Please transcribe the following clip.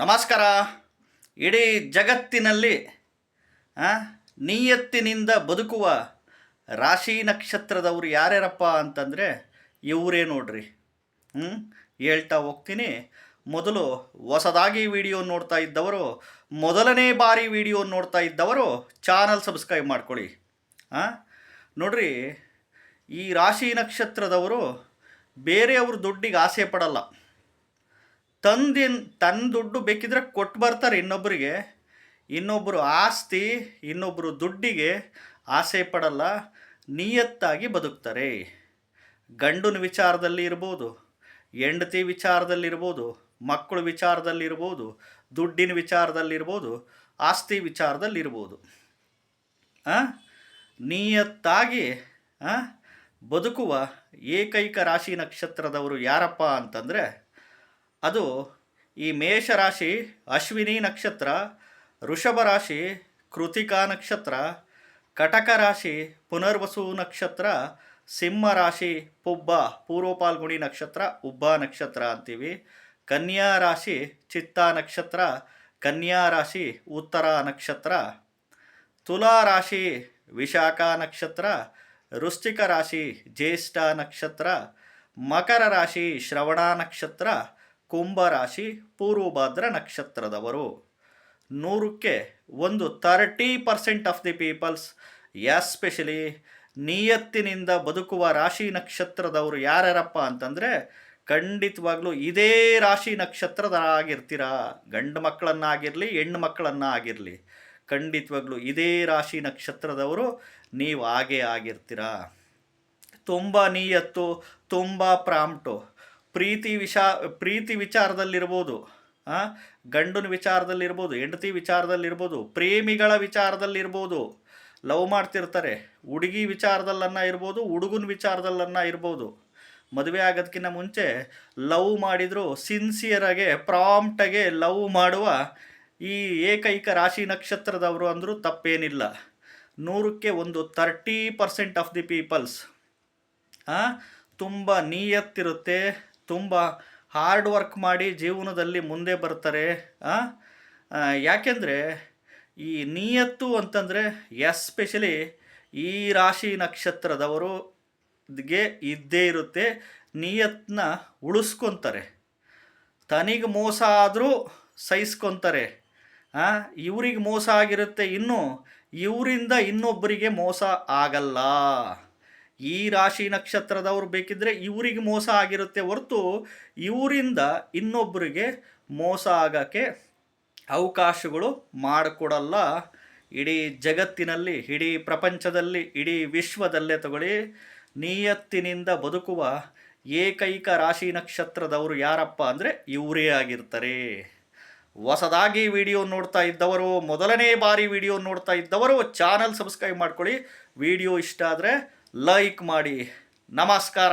ನಮಸ್ಕಾರ. ಇಡೀ ಜಗತ್ತಿನಲ್ಲಿ ನಿಯತ್ತಿನಿಂದ ಬದುಕುವ ರಾಶಿ ನಕ್ಷತ್ರದವರು ಯಾರ್ಯಾರಪ್ಪ ಅಂತಂದರೆ ಇವರೇ ನೋಡ್ರಿ. ಹ್ಞೂ ಹೇಳ್ತಾ ಹೋಗ್ತೀನಿ. ಮೊದಲು ಹೊಸದಾಗಿ ವಿಡಿಯೋ ನೋಡ್ತಾ ಇದ್ದವರು, ಮೊದಲನೇ ಬಾರಿ ವಿಡಿಯೋ ನೋಡ್ತಾ ಇದ್ದವರು ಚಾನಲ್ ಸಬ್ಸ್ಕ್ರೈಬ್ ಮಾಡ್ಕೊಳ್ಳಿ. ಹಾಂ ನೋಡ್ರಿ, ಈ ರಾಶಿ ನಕ್ಷತ್ರದವರು ಬೇರೆಯವ್ರ ದುಡ್ಡಿಗೆ ಆಸೆ ಪಡಲ್ಲ. ತಂದಿನ್ ತನ್ನ ದುಡ್ಡು ಬೇಕಿದ್ರೆ ಕೊಟ್ಟು ಬರ್ತಾರೆ ಇನ್ನೊಬ್ಬರಿಗೆ ಇನ್ನೊಬ್ಬರು ಆಸ್ತಿ ಇನ್ನೊಬ್ಬರು ದುಡ್ಡಿಗೆ ಆಸೆ ಪಡಲ್ಲ, ನಿಯತ್ತಾಗಿ ಬದುಕ್ತಾರೆ. ಗಂಡನ ವಿಚಾರದಲ್ಲಿ ಇರ್ಬೋದು, ಹೆಂಡತಿ ವಿಚಾರದಲ್ಲಿರ್ಬೋದು ಮಕ್ಕಳ ವಿಚಾರದಲ್ಲಿರ್ಬೋದು ದುಡ್ಡಿನ ವಿಚಾರದಲ್ಲಿರ್ಬೋದು ಆಸ್ತಿ ವಿಚಾರದಲ್ಲಿರ್ಬೋದು? ನಿಯತ್ತಾಗಿ ಬದುಕುವ ಏಕೈಕ ರಾಶಿ ನಕ್ಷತ್ರದವರು ಯಾರಪ್ಪ ಅಂತಂದರೆ ಅದು ಈ ಮೇಷರಾಶಿ ಅಶ್ವಿನಿ ನಕ್ಷತ್ರ ಋಷಭ ರಾಶಿ, ಕೃತಿಕಾ ನಕ್ಷತ್ರ, ಕಟಕ ರಾಶಿ, ಪುನರ್ವಸು ನಕ್ಷತ್ರ, ಸಿಂಹ ರಾಶಿ, ಪುಬ್ಬ, ಪೂರ್ವಪಾಲ್ಗುಣಿ ನಕ್ಷತ್ರ, ಉಬ್ಬ ನಕ್ಷತ್ರ ಅಂತೀವಿ. ಕನ್ಯಾ ರಾಶಿ, ಚಿತ್ತಾ ನಕ್ಷತ್ರ, ಕನ್ಯಾ ರಾಶಿ, ಉತ್ತರ ನಕ್ಷತ್ರ. ತುಲಾ ರಾಶಿ, ವಿಶಾಖ ನಕ್ಷತ್ರ, ವೃಶ್ಚಿಕ ರಾಶಿ, ಜ್ಯೇಷ್ಠ ನಕ್ಷತ್ರ. ಮಕರ ರಾಶಿ, ಶ್ರವಣ ನಕ್ಷತ್ರ. ಕುಂಭ ರಾಶಿ ಪೂರ್ವಭದ್ರ ನಕ್ಷತ್ರದವರು. ನೂರಕ್ಕೆ ಒಂದು thirty percent of the peoples, especially ನಿಯತ್ತಿನಿಂದ ಬದುಕುವ ರಾಶಿ ನಕ್ಷತ್ರದವರು ಯಾರ್ಯಾರಪ್ಪ ಅಂತಂದರೆ, ಖಂಡಿತವಾಗ್ಲೂ ಇದೇ ರಾಶಿ ನಕ್ಷತ್ರದ ಆಗಿರ್ತೀರಾ ಗಂಡು ಮಕ್ಕಳನ್ನಾಗಿರಲಿ, ಹೆಣ್ಣು ಮಕ್ಕಳನ್ನಾಗಿರಲಿ, ಖಂಡಿತವಾಗ್ಲೂ ಇದೇ ರಾಶಿ ನಕ್ಷತ್ರದವರು ನೀವು ಹಾಗೇ ಆಗಿರ್ತೀರಾ. ತುಂಬ ನಿಯತ್ತು, ತುಂಬ ಪ್ರಾಂಪ್ಟು ಪ್ರೀತಿ ವಿಷ ಪ್ರೀತಿ ವಿಚಾರದಲ್ಲಿರ್ಬೋದು ಗಂಡನ ವಿಚಾರದಲ್ಲಿರ್ಬೋದು, ಹೆಂಡತಿ ವಿಚಾರದಲ್ಲಿರ್ಬೋದು, ಪ್ರೇಮಿಗಳ ವಿಚಾರದಲ್ಲಿರ್ಬೋದು, ಲವ್ ಮಾಡ್ತಿರ್ತಾರೆ, ಹುಡುಗಿ ವಿಚಾರದಲ್ಲನ್ನ ಇರ್ಬೋದು, ಹುಡುಗನ ವಿಚಾರದಲ್ಲನ್ನ ಇರ್ಬೋದು. ಮದುವೆ ಆಗೋದಕ್ಕಿಂತ ಮುಂಚೆ ಲವ್ ಮಾಡಿದ್ರು ಸಿನ್ಸಿಯರಾಗೆ, ಪ್ರಾಂಪ್ಟಾಗೆ ಲವ್ ಮಾಡುವ ಈ ಏಕೈಕ ರಾಶಿ ನಕ್ಷತ್ರದವರು ಅಂದರೂ ತಪ್ಪೇನಿಲ್ಲ. ನೂರಕ್ಕೆ ಒಂದು thirty percent of the peoples ತುಂಬ ನಿಯತ್ತಿರುತ್ತೆ ತುಂಬ ಹಾರ್ಡ್ ವರ್ಕ್ ಮಾಡಿ ಜೀವನದಲ್ಲಿ ಮುಂದೆ ಬರ್ತಾರೆ ಯಾಕೆಂದರೆ ಈ ನಿಯತ್ತು ಅಂತಂದರೆ ಎಸ್ಪೆಷಲಿ ಈ ರಾಶಿ ನಕ್ಷತ್ರದವರು ಗೆ ಇದ್ದೇ ಇರುತ್ತೆ, ನಿಯತ್ನ ಉಳಿಸ್ಕೊತಾರೆ. ತನಿಗೆ ಮೋಸ ಆದರೂ ಸಹಿಸ್ಕೊತಾರೆ ಇವ್ರಿಗೆ ಮೋಸ ಆಗಿರುತ್ತೆ ಇನ್ನು, ಇವರಿಂದ ಇನ್ನೊಬ್ಬರಿಗೆ ಮೋಸ ಆಗಲ್ಲ. ಈ ರಾಶಿ ನಕ್ಷತ್ರದವರು ಬೇಕಿದ್ರೆ ಇವರಿಗೆ ಮೋಸ ಆಗಿರುತ್ತೆ ಹೊರತು ಇವರಿಂದ ಇನ್ನೊಬ್ಬರಿಗೆ ಮೋಸ ಆಗೋಕ್ಕೆ ಅವಕಾಶಗಳು ಮಾಡಿಕೊಡಲ್ಲ. ಇಡೀ ಜಗತ್ತಿನಲ್ಲಿ, ಇಡೀ ಪ್ರಪಂಚದಲ್ಲಿ, ಇಡೀ ವಿಶ್ವದಲ್ಲೇ ತಗೊಳ್ಳಿ, ನಿಯತ್ತಿನಿಂದ ಬದುಕುವ ಏಕೈಕ ರಾಶಿ ನಕ್ಷತ್ರದವರು ಯಾರಪ್ಪ ಅಂದರೆ ಇವರೇ ಆಗಿರ್ತಾರೆ. ಹೊಸದಾಗಿ ವಿಡಿಯೋ ನೋಡ್ತಾ ಇದ್ದವರು, ಮೊದಲನೇ ಬಾರಿ ವಿಡಿಯೋ ನೋಡ್ತಾ ಇದ್ದವರು, ಚಾನಲ್ ಸಬ್ಸ್ಕ್ರೈಬ್ ಮಾಡ್ಕೊಳ್ಳಿ. ವಿಡಿಯೋ ಇಷ್ಟ ಆದರೆ ಲೈಕ್ ಮಾಡಿ. ನಮಸ್ಕಾರ.